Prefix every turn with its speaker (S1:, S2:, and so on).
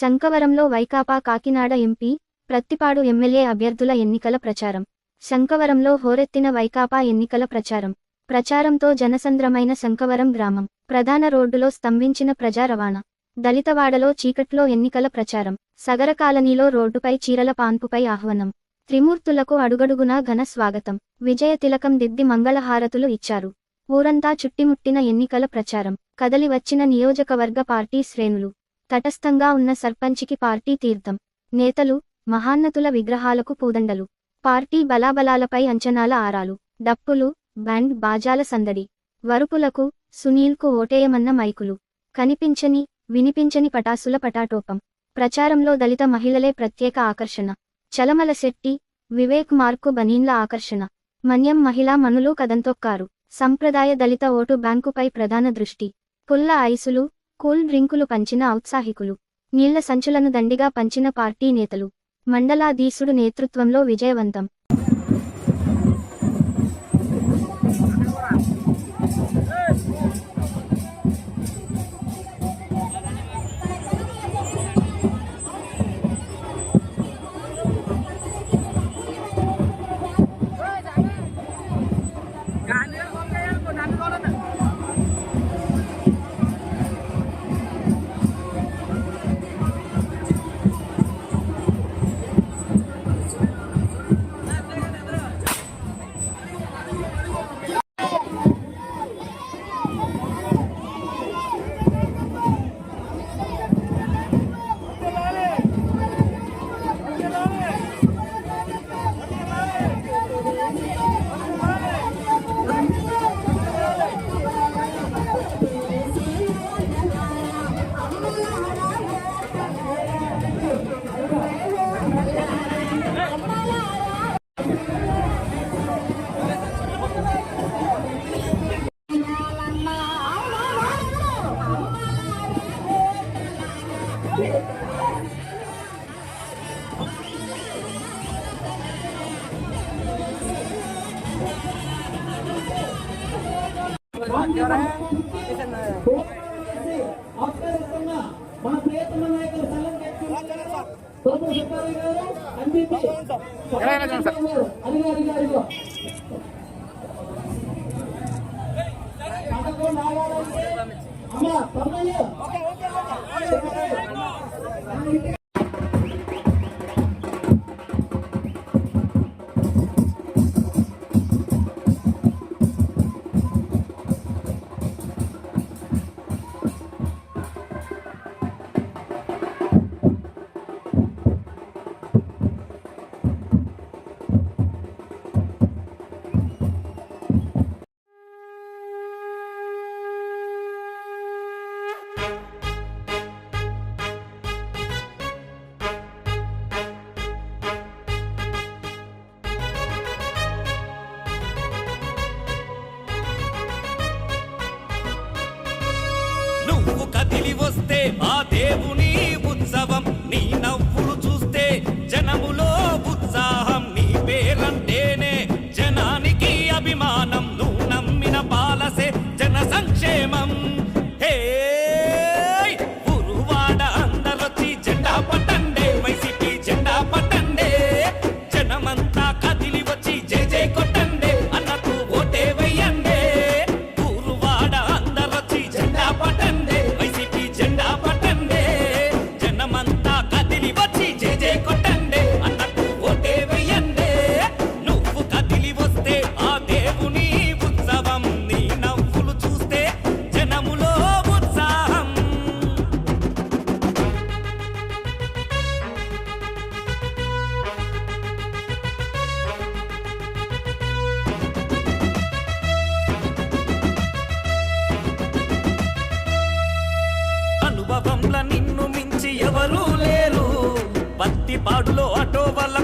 S1: శంకవరంలో Vaikapa Kakinada MP Prathipadu MLA అభ్యర్థుల ఎన్నికల ప్రచారం. శంకవరంలో హోరెత్తిన వైకాపా ఎన్నికల ప్రచారం. ప్రచారంతో జనసంద్రమైన శంకవరం గ్రామం ప్రధాన రోడ్డులో స్తంభించిన ప్రజా రవాణా. దళితవాడలో చీకట్లో ఎన్నికల ప్రచారం. సగర కాలనీలో రోడ్డుపై చీరల పాన్పుపై ఆహ్వానం. త్రిమూర్తులకు అడుగడుగునా ఘన స్వాగతం. విజయ తిలకం దిద్ది మంగళహారతులు ఇచ్చారు. ఊరంతా చుట్టిముట్టిన ఎన్నికల ప్రచారం. కదలి వచ్చిన నియోజకవర్గ పార్టీ శ్రేణులు. తటస్థంగా ఉన్న సర్పంచికి పార్టీ తీర్థం. నేతలు మహాన్నతుల విగ్రహాలకు పూదండలు. పార్టీ బలాబలాలపై అంచనాల ఆరాలు. డప్పులు బ్యాండ్ బాజాల సందడి. వరుపులకు సునీల్కు ఓటేయమన్న మైకులు. కనిపించని వినిపించని పటాసుల పటాటోపం. ప్రచారంలో దళిత మహిళలే ప్రత్యేక ఆకర్షణ. చలమల శెట్టి వివేక్ మార్కు బనీన్ల ఆకర్షణ. మన్యం మహిళా మనులు కదంతొక్కారు. సంప్రదాయ దళిత ఓటు బ్యాంకుపై ప్రధాన దృష్టి. పుల్ల ఐసులు కూల్ డ్రింకులు పంచిన ఔత్సాహికులు నీళ్ళ సంచులను దండిగా పంచిన పార్టీ నేతలు మండలాధీశుడు నేతృత్వంలో విజయవంతం.
S2: ఆస్కారిస్తున్న మన ప్రియతమ నాయకులు సల్లం తోపు సుబ్బారావు గారు ఎంపీపీ అధికారి గారిలో పదకొండు ఆగాలంటే అమ్మా పర్లేదు
S3: పత్తిపాడులో అటో వాళ్ళకు